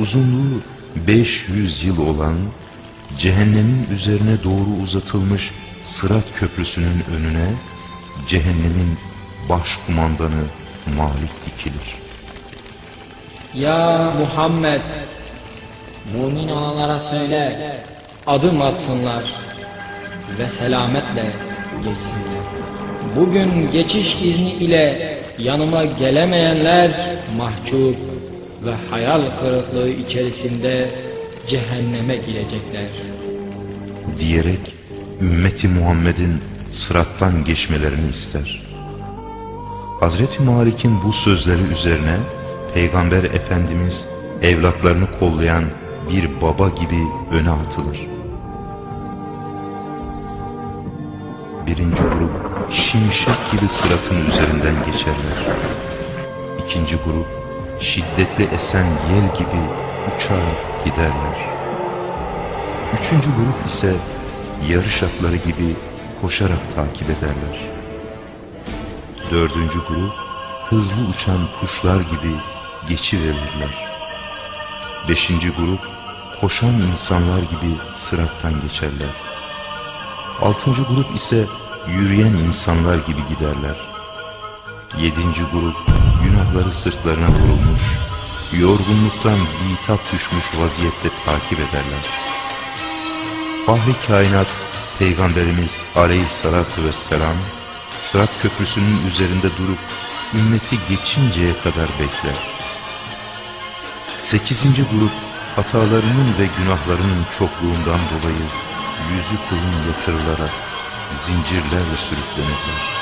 uzunluğu 500 yıl olan cehennemin üzerine doğru uzatılmış Sırat Köprüsü'nün önüne cehennemin başkumandanı Malik dikilir. Ya Muhammed Mümin olanlara söyle Adım atsınlar Ve selametle geçsinler Bugün geçiş izni ile Yanıma gelemeyenler Mahcup ve hayal kırıklığı içerisinde Cehenneme girecekler diyerek ümmeti Muhammed'in sırattan geçmelerini ister. Hazreti Malik'in bu sözleri üzerine Peygamber Efendimiz evlatlarını kollayan bir baba gibi öne atılır. Birinci grup şimşek gibi sıratın üzerinden geçerler. İkinci grup şiddetli esen yel gibi uçarak giderler. Üçüncü grup ise yarış atları gibi koşarak takip ederler. Dördüncü grup hızlı uçan kuşlar gibi geçiverirler. Beşinci grup koşan insanlar gibi sırattan geçerler. Altıncı grup ise yürüyen insanlar gibi giderler. Yedinci grup günahları sırtlarına vurulmuş, yorgunluktan bitap düşmüş vaziyette takip ederler. Fahri kainat Peygamberimiz aleyhissalatu vesselam Sırat köprüsünün üzerinde durup ümmeti geçinceye kadar bekler. Sekizinci grup hatalarının ve günahlarının çokluğundan dolayı yüzü kulun yatırılarak zincirlerle sürüklenirler.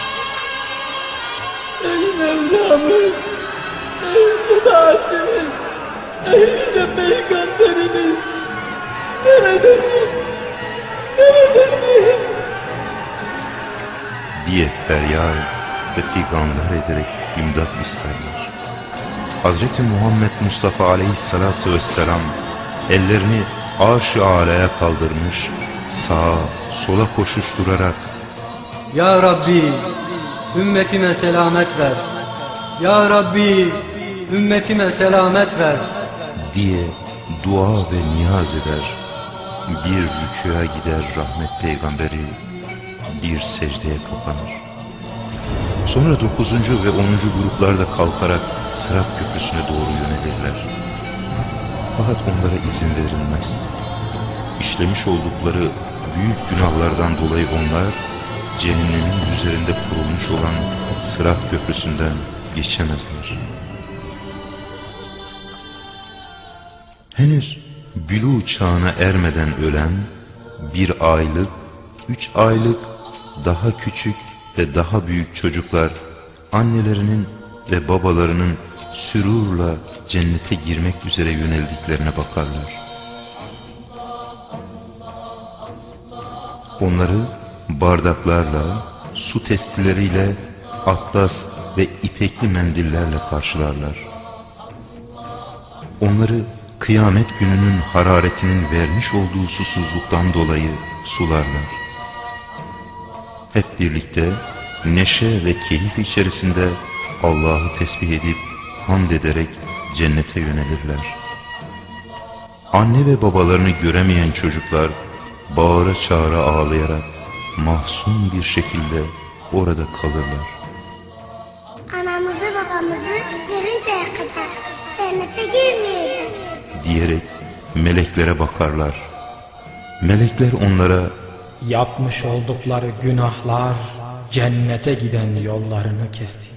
Mevlamız Ey şefaatçimiz Ey yüce peygamberimiz Neredesin Neredesin diye feryat ve figanlar ederek imdat isterler. Hazreti Muhammed Mustafa aleyhissalatu vesselam ellerini arş-ı alaya kaldırmış, sağa sola koşuşturarak Ya Rabbi ümmetime selamet ver. Ya Rabbi ümmetime selamet ver. diye dua ve niyaz eder. Bir rükûa gider rahmet peygamberi, bir secdeye kapanır. Sonra dokuzuncu ve onuncu gruplar da kalkarak Sırat Köprüsü'ne doğru yönelirler. Fakat onlara izin verilmez. İşlemiş oldukları büyük günahlardan dolayı onlar cehennemin üzerinde kurulmuş olan Sırat Köprüsü'nden geçemezler. Henüz bülü çağına ermeden ölen bir aylık, üç aylık, daha küçük ve daha büyük çocuklar annelerinin ve babalarının sürurla cennete girmek üzere yöneldiklerine bakarlar. Onları bardaklarla, su testileriyle, atlas ve ipekli mendillerle karşılarlar. Onları kıyamet gününün hararetinin vermiş olduğu susuzluktan dolayı sularlar. Hep birlikte neşe ve keyif içerisinde Allah'ı tesbih edip hamd ederek cennete yönelirler. Anne ve babalarını göremeyen çocuklar bağıra çağıra ağlayarak mahzun bir şekilde orada kalırlar. Babamızı görünceye kadar cennete girmeyeceğim. diyerek meleklere bakarlar. Melekler onlara Yapmış oldukları günahlar Cennete giden yollarını kesti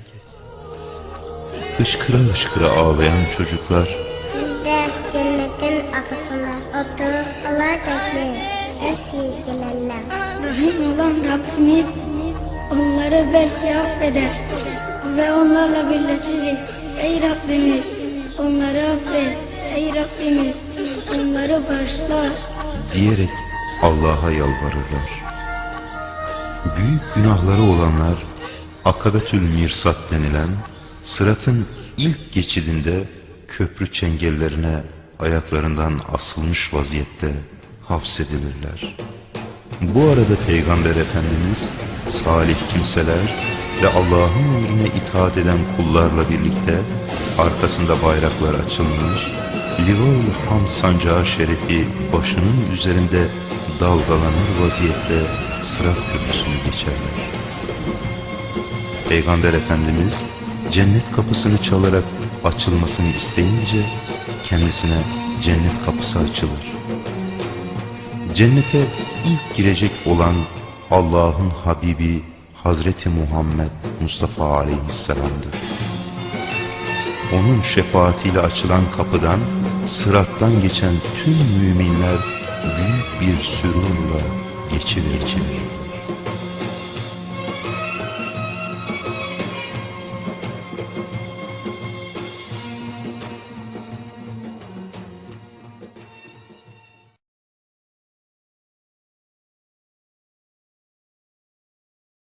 hışkıra hışkıra ağlayan çocuklar Biz de cennetin kapısına oturup Allah bekleriz. Belki gelirler. Rahim olan Rabbimiz onları belki affeder ve onlarla birleşiriz. Ey Rabbimiz onları affet. Ey Rabbimiz onları bağışla. diyerek Allah'a yalvarırlar. Büyük günahları olanlar Akabetül Mirsat denilen sıratın ilk geçidinde köprü çengellerine ayaklarından asılmış vaziyette hapsedilirler. Bu arada Peygamber Efendimiz salih kimseler ve Allah'ın emrine itaat eden kullarla birlikte arkasında bayraklar açılmış, Livaul Ham sancağı şerefi başının üzerinde dalgalanır vaziyette Sırat Köprüsü'nü geçerler. Peygamber Efendimiz cennet kapısını çalarak açılmasını isteyince kendisine cennet kapısı açılır. Cennete ilk girecek olan Allah'ın Habibi Hazreti Muhammed Mustafa Aleyhisselam'dır. Onun şefaatiyle açılan kapıdan sırattan geçen tüm müminler büyük bir sürurla geçiverir.